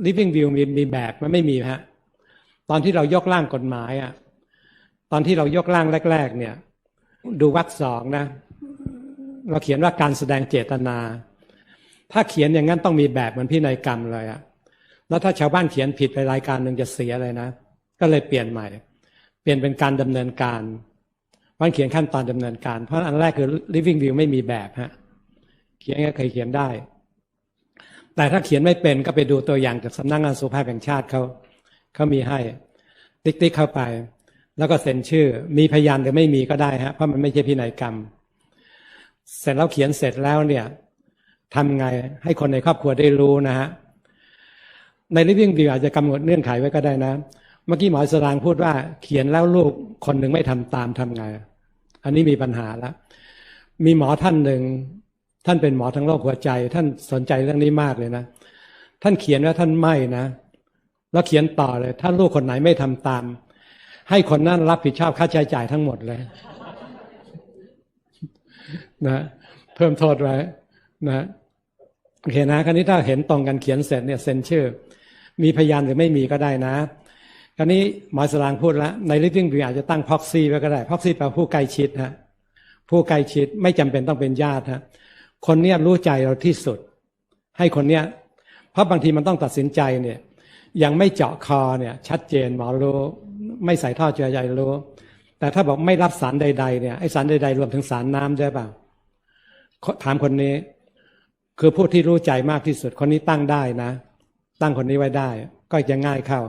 ว่า living view มีมีแบบมันไม่มีฮะตอนที่เรายกร่างกฎหมายอะตอนที่เรายกร่างแรก ๆ เนี่ย ดูวรรคสองนะ เราเขียนว่าการแสดงเจตนา ถ้าเขียนอย่างนั้นต้องมีแบบเหมือนพินัยกรรมเลยอะแล้วถ้าชาวบ้านเขียนผิดไปรายการหนึ่งจะเสียเลยนะ ก็เลยเปลี่ยนใหม่ เปลี่ยนเป็นการดำเนินการมันเขียนขั้นตอนดำเนินการ เพราะอันแรกคือ living view ไม่มีแบบฮะเขียนก็เคยเขียนได้ แต่ถ้าเขียนไม่เป็นก็ไปดูตัวอย่างจากสำนักงานสุภาพแห่งชาติเขาเขามีให้ ติ๊กติ๊กเข้าไป แล้วก็เซ็นชื่อ มีพยานหรือไม่มีก็ได้ฮะเพราะมันไม่ใช่พินัยกรรม เสร็จแล้วเขียนเสร็จแล้วเนี่ยทำไงให้คนในครอบครัวได้รู้นะฮะใน living view อาจจะกำหนดเงื่อนไขไว้ก็ได้นะ เมื่อกี้หมอสรางพูดว่า เขียนแล้วลูกคนหนึ่งไม่ทำตามทำไง อันนี้มีปัญหาแล้ว มีหมอท่านหนึ่ง ท่านเป็นหมอทั้งโรคหัวใจ ท่านสนใจเรื่องนี้มากเลยนะ ท่านเขียนว่าท่านไม่นะ แล้วเขียนต่อเลย ถ้าลูกคนไหนไม่ทำตาม ให้คนนั้นรับผิดชอบค่าใช้จ่ายทั้งหมดเลย นะเพิ่มโทษไว้นะโอเคนะ คราวนี้ถ้าเห็นตรงกันเขียนเสร็จเนี่ยเซ็นชื่อ มีพยานหรือไม่มีก็ได้นะคราวนี้หมอสรางพูดแล้วใน living view อาจจะตั้งพ็อกซี่ไว้ก็ได้พ็อกซี่แปลผู้ใกล้ชิดฮะผู้ใกล้ชิดไม่จำเป็นต้องเป็นญาติฮะ คนเนี้ยรู้ใจเราที่สุด ให้คนเนี้ยเพราะบางทีมันต้องตัดสินใจเนี่ย ยังไม่เจาะคอเนี่ย ชัดเจนหมอรู้ไม่ใส่ท่อเจือใยรู้ แต่ถ้าบอกไม่รับสารใด ๆ เนี่ยไอสารใด ๆ รวมถึงสารน้ำด้เปล่าถามคนนี้ คือผู้ที่รู้ใจมากที่สุดคนนี้ตั้งได้นะ ตั้งคนนี้ไว้ได้ ก็จะง่ายเข้า